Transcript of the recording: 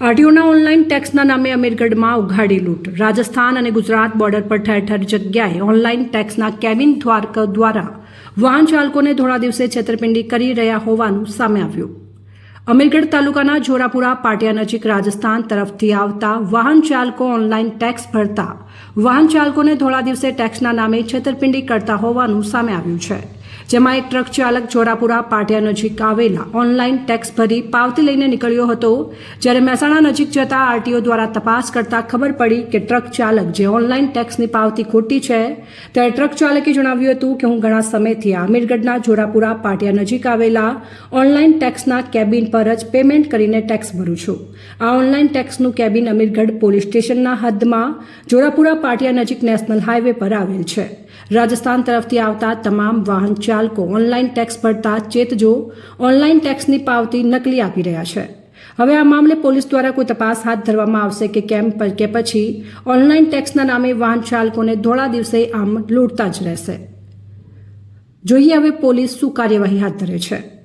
આરટીઓના online ટેક્સના નામે અમીરગઢમાં ઉઘાડી લૂંટ. રાજસ્થાન અને ગુજરાત બોર્ડર પર ઠેર ઠેર જગ્યાએ ઓનલાઈન ટેક્સના કેબિન દ્વારક દ્વારા વાહન ચાલકોને ધોળા દિવસે છેતરપિંડી કરી રહ્યા હોવાનું સામે આવ્યું. અમીરગઢ તાલુકાના જોરાપુરા પાટિયા નજીક રાજસ્થાન તરફથી આવતા વાહન ચાલકો ઓનલાઈન ટેક્સ ભરતા વાહન ચાલકોને ધોળા દિવસે ટેક્સના નામે છેતરપિંડી કરતા હોવાનું સામે આવ્યું છે. જેમાં એક ટ્રક ચાલક જોરાપુરા, પાટિયા નજીક આવેલા ઓનલાઈન ટેક્સ ભરી પાવતી લઈને નીકળ્યો હતો. જ્યારે મહેસાણા નજીક જતા આરટીઓ દ્વારા તપાસ કરતા ખબર પડી કે ટ્રક ચાલક જે ઓનલાઈન ટેક્સની પાવતી ખોટી છે, ત્યારે ટ્રક ચાલકે જણાવ્યું હતું કે હું ઘણા સમયથી આમીરગઢના જોરાપુરા, પાટિયા નજીક આવેલા ઓનલાઈન ટેક્સના કેબિન પર જ પેમેન્ટ કરીને ટેક્સ ભરું છું. આ ઓનલાઈન ટેક્સનું કેબિન અમીરગઢ પોલીસ સ્ટેશનના હદમાં જોરાપુરા, પાટિયા નજીક નેશનલ હાઈવે પર આવેલ છે. રાજસ્થાન તરફથી આવતા તમામ વાહન ચાલકો ઓનલાઈન ટેક્સ ભરતા ચેતજો ઓનલાઈન ટેક્સની પાવતી નકલી આપી રહ્યા છે. હવે આ મામલે પોલીસ દ્વારા કોઈ તપાસ હાથ ધરવામાં આવશે કે કેમ કે પછી ઓનલાઈન ટેક્સના નામે વાહન ચાલકોને ધોળા દિવસે આમ લૂંટતા જ રહેશે. જોઈએ હવે પોલીસ શું કાર્યવાહી હાથ ધરે છે.